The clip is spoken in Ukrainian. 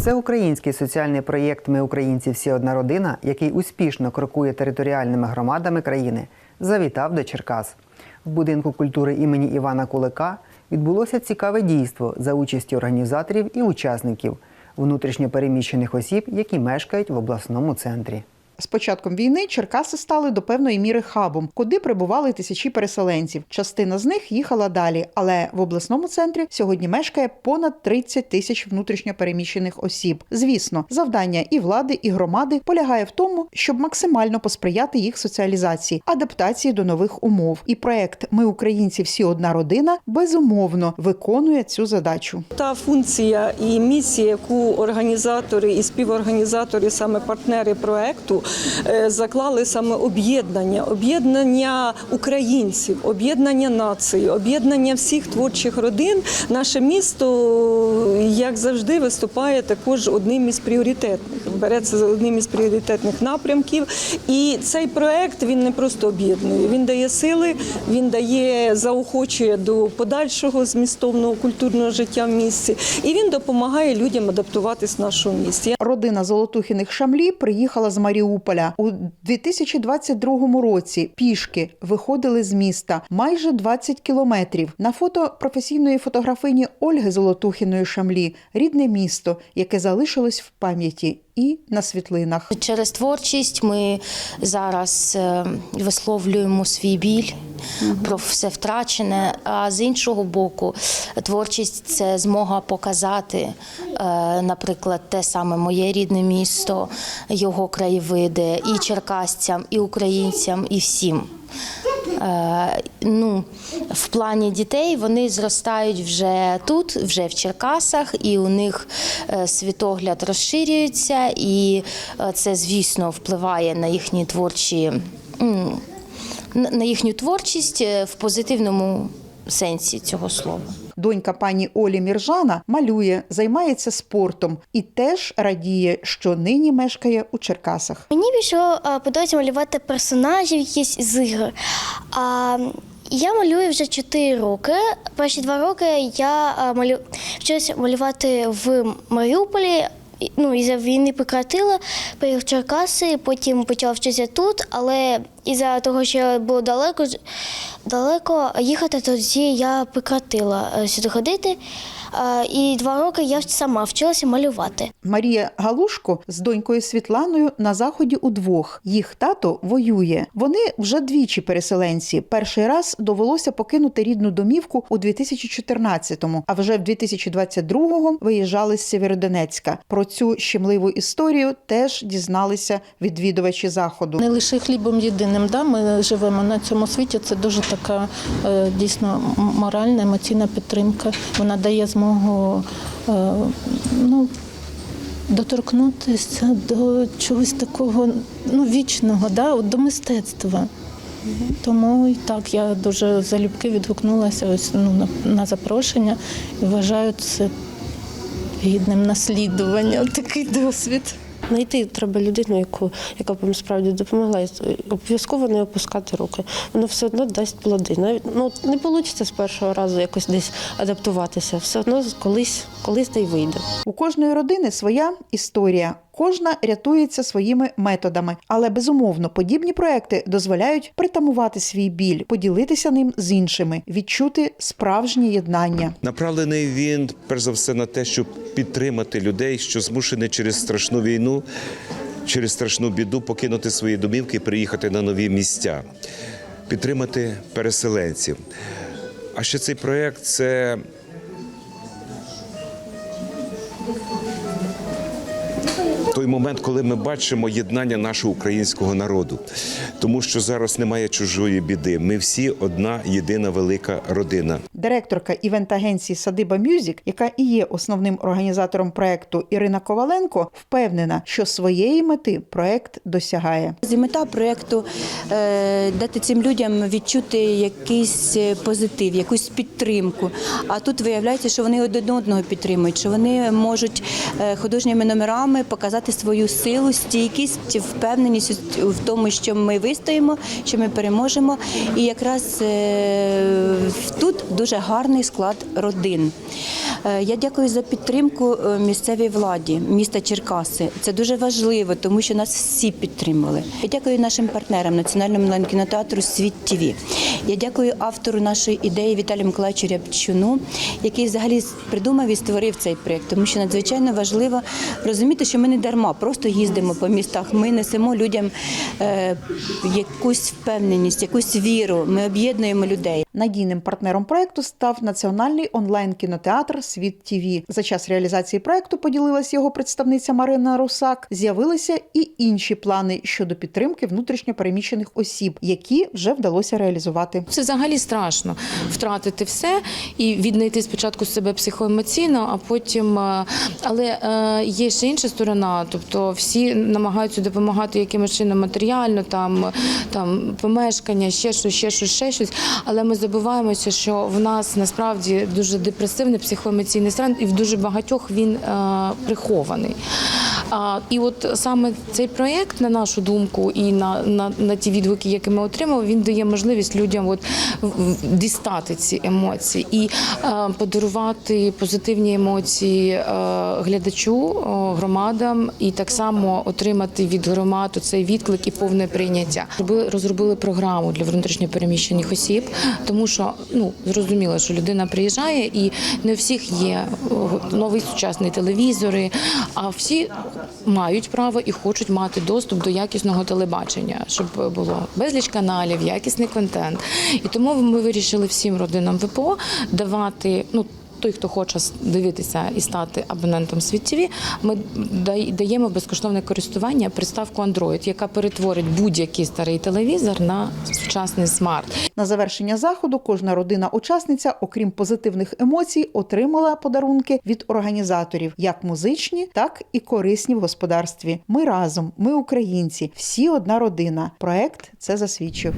Всеукраїнський соціальний проєкт Ми українці всі одна родина, який успішно крокує територіальними громадами країни, завітав до Черкас. В будинку культури імені Івана Кулика відбулося цікаве дійство за участі організаторів і учасників внутрішньопереміщених осіб, які мешкають в обласному центрі. З початком війни Черкаси стали до певної міри хабом, куди прибували тисячі переселенців. Частина з них їхала далі, але в обласному центрі сьогодні мешкає понад 30 тисяч внутрішньо переміщених осіб. Звісно, завдання і влади, і громади полягає в тому, щоб максимально посприяти їх соціалізації, адаптації до нових умов. І проект Ми українці всі одна родина безумовно виконує цю задачу. Та функція і місія, яку організатори і співорганізатори, саме партнери проекту, заклали саме об'єднання, об'єднання українців, об'єднання нації, об'єднання всіх творчих родин. Наше місто, як завжди, виступає також одним із пріоритетних. Береться за одним із пріоритетних напрямків. І цей проект він не просто об'єднує, він дає сили, він дає заохочує до подальшого змістовного культурного життя в місті, і він допомагає людям адаптуватись в нашому місті. Родина Золотухіних Шамлі приїхала з Маріуполя у 2022 році. Пішки виходили з міста майже 20 кілометрів. На фото професійної фотографині Ольги Золотухіної Шамлі рідне місто, яке залишилось в пам'яті і на світлинах. Через творчість ми зараз е, висловлюємо свій біль про все втрачене. А з іншого боку, творчість це змога показати, е, наприклад, те саме моє рідне місто, його краєвиди і черкасцям, і українцям, і всім. Е, ну, в плані дітей вони зростають вже тут, вже в Черкасах, і у них е, світогляд розширюється, і е, це, звісно, впливає на їхні творчі, на їхню творчість в позитивному сенсі цього слова. Донька пані Олі Міржана малює, займається спортом і теж радіє, що нині мешкає у Черкасах. Мені більше е, подобається малювати персонажів якісь з ігор. А я малюю вже 4 роки. Перші два роки я е, малю... вчилася малювати в Маріуполі. Ну, із-за війни прекратила, приїхав в Черкаси, потім почала вчитися тут, але із-за того, що було далеко, далеко їхати, тоді я прекратила е, сюди ходити. І два роки я сама вчилася малювати. Марія Галушко з донькою Світланою на заході удвох. Їх тато воює. Вони вже двічі переселенці. Перший раз довелося покинути рідну домівку у 2014-му, а вже в 2022-му виїжджали з Сєвєродонецька. Про цю щемливу історію теж дізналися відвідувачі заходу. Не лише хлібом єдиним, да, ми живемо на цьому світі. Це дуже така е, дійсно моральна, емоційна підтримка. Вона дає змогу е, ну, доторкнутися до чогось такого ну, вічного, да, до мистецтва. Тому так я дуже залюбки відгукнулася ось, ну, на, запрошення і вважаю це гідним наслідування. Такий досвід. Знайти треба людину, яку, яка б їм справді допомогла. І Обов'язково не опускати руки. Воно все одно дасть плоди. Навіть ну не вийде з першого разу якось десь адаптуватися. Все одно колись, колись та й вийде. У кожної родини своя історія. Кожна рятується своїми методами, але безумовно подібні проекти дозволяють притамувати свій біль, поділитися ним з іншими, відчути справжнє єднання. Направлений він перш за все на те, щоб підтримати людей, що змушені через страшну війну, через страшну біду покинути свої домівки і приїхати на нові місця, підтримати переселенців. А ще цей проєкт це той момент, коли ми бачимо єднання нашого українського народу, тому що зараз немає чужої біди. Ми всі одна єдина велика родина. Директорка івент-агенції Садиба Мюзік, яка і є основним організатором проекту Ірина Коваленко, впевнена, що своєї мети проект досягає. І Мета проєкту е, дати цим людям відчути якийсь е, позитив, якусь підтримку. А тут виявляється, що вони один одного підтримують, що вони можуть е, художніми номерами показати свою силу, стійкість, впевненість в тому, що ми вистоїмо, що ми переможемо. І якраз тут дуже гарний склад родин. Е, Я дякую за підтримку е, місцевій владі міста Черкаси. Це дуже важливо, тому що нас всі підтримали. Я дякую нашим партнерам Національному онлайн-кінотеатру Світ ТВ. Я дякую автору нашої ідеї Віталію Миколаївичу Рябчуну, який взагалі придумав і створив цей проєкт, тому що надзвичайно важливо розуміти, що ми не дарма просто їздимо по містах. Ми несемо людям е, якусь впевненість, якусь віру. Ми об'єднуємо людей. Надійним партнером проекту став національний онлайн-кінотеатр Світ ТІВІ. За час реалізації проекту поділилась його представниця Марина Русак. З'явилися і інші плани щодо підтримки внутрішньопереміщених осіб, які вже вдалося реалізувати. Це взагалі страшно втратити все і віднайти спочатку себе психоемоційно, а потім. е, Але е, є ще інша сторона, тобто всі намагаються допомагати якимось чином матеріально, там, там помешкання, ще щось, ще щось, ще щось. Але ми забуваємося, що в нас насправді дуже депресивний психоемоційний стан, і в дуже багатьох він е, прихований. А, і от саме цей проєкт, на нашу думку, і на, на, на ті відгуки, які ми отримали, він дає можливість людям от, дістати ці емоції і е, подарувати позитивні емоції е, глядачу, е, громадам, і так само отримати від громад цей відклик і повне прийняття. Розробили, розробили програму для внутрішньопереміщених осіб, тому що ну зрозуміло, що людина приїжджає, і не у всіх є новий сучасний телевізори, а всі мають право і хочуть мати доступ до якісного телебачення, щоб було безліч каналів, якісний контент. І тому ми вирішили всім родинам ВПО давати ну. Той, хто хоче дивитися і стати абонентом Світ ТВ, ми даємо безкоштовне користування приставку Android, яка перетворить будь-який старий телевізор на сучасний смарт. На завершення заходу кожна родина-учасниця, окрім позитивних емоцій, отримала подарунки від організаторів, як музичні, так і корисні в господарстві. Ми разом, ми українці, всі одна родина. Проект це засвідчив.